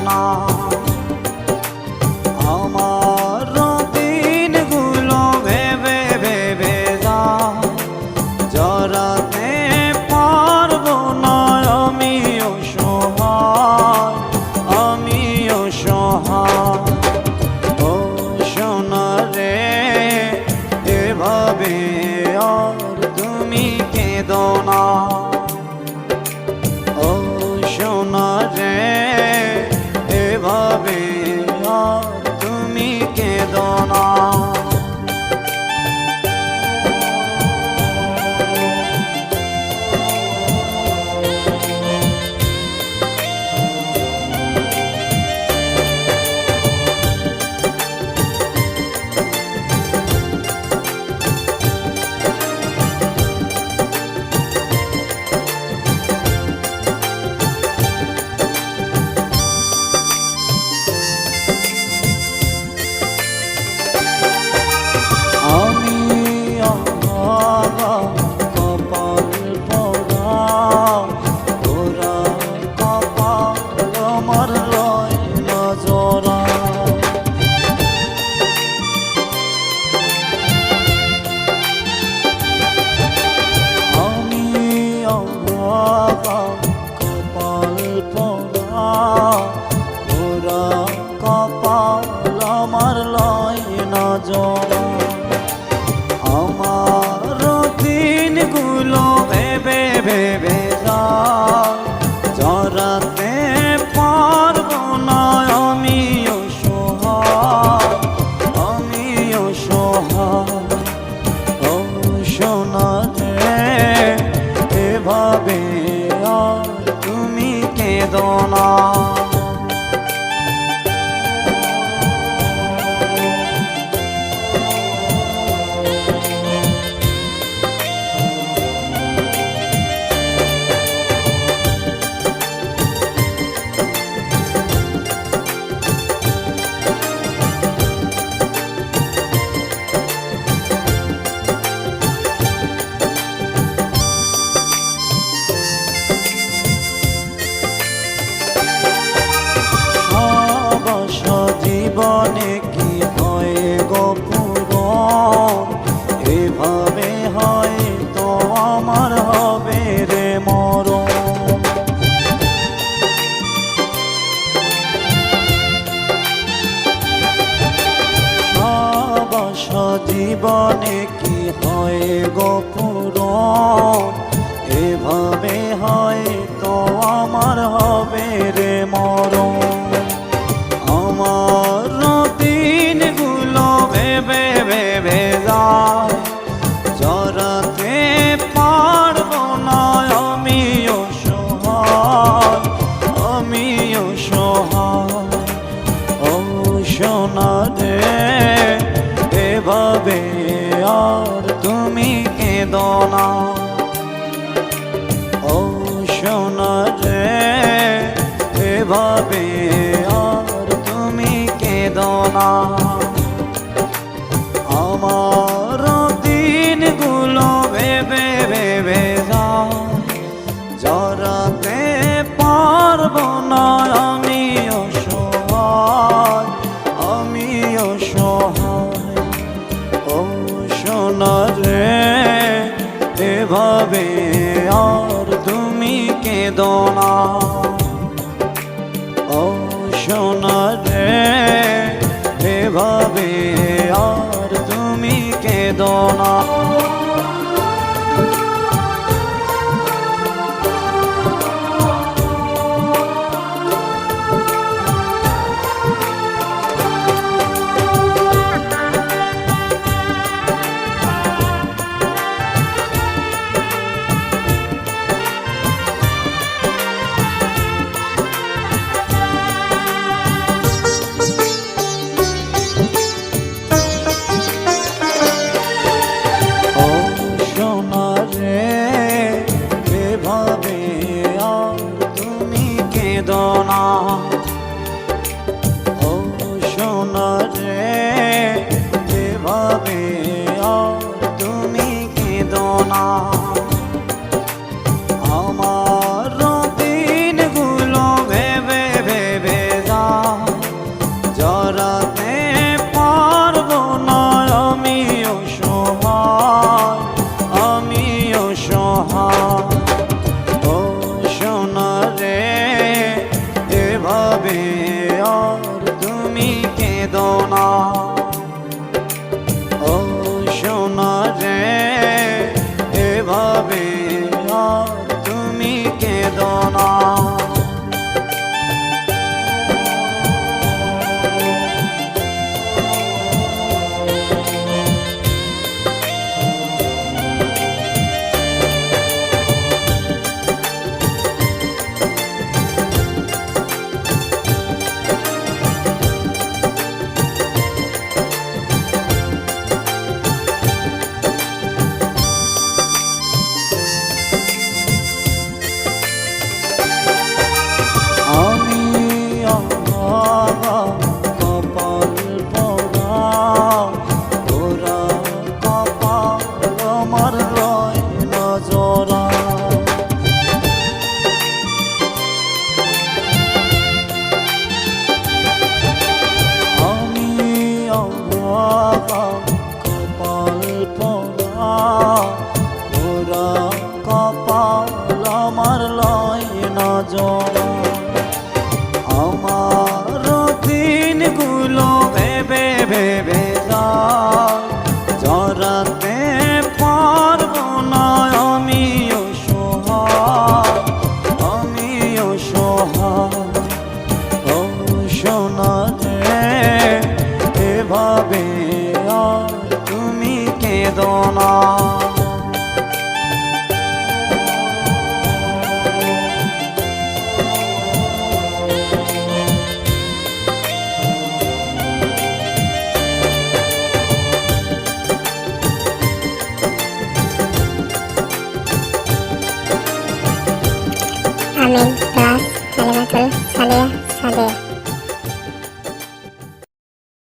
না যাবে 中。জীবনে কি হয় গোপুর এভাবে হয় তো আমার হবে রে মর আমার দিনগুলো ভেবে ভেবে যায়, জড়াতে পারব না আমিও সোহায় আমিও সোহায় ও সোনা 啊。হারাতে পারব না আমি অসহায় আমি অসহায় ও সোনা রে এভাবে আর তুমি কেঁদো হবে তুমি কেঁদো না।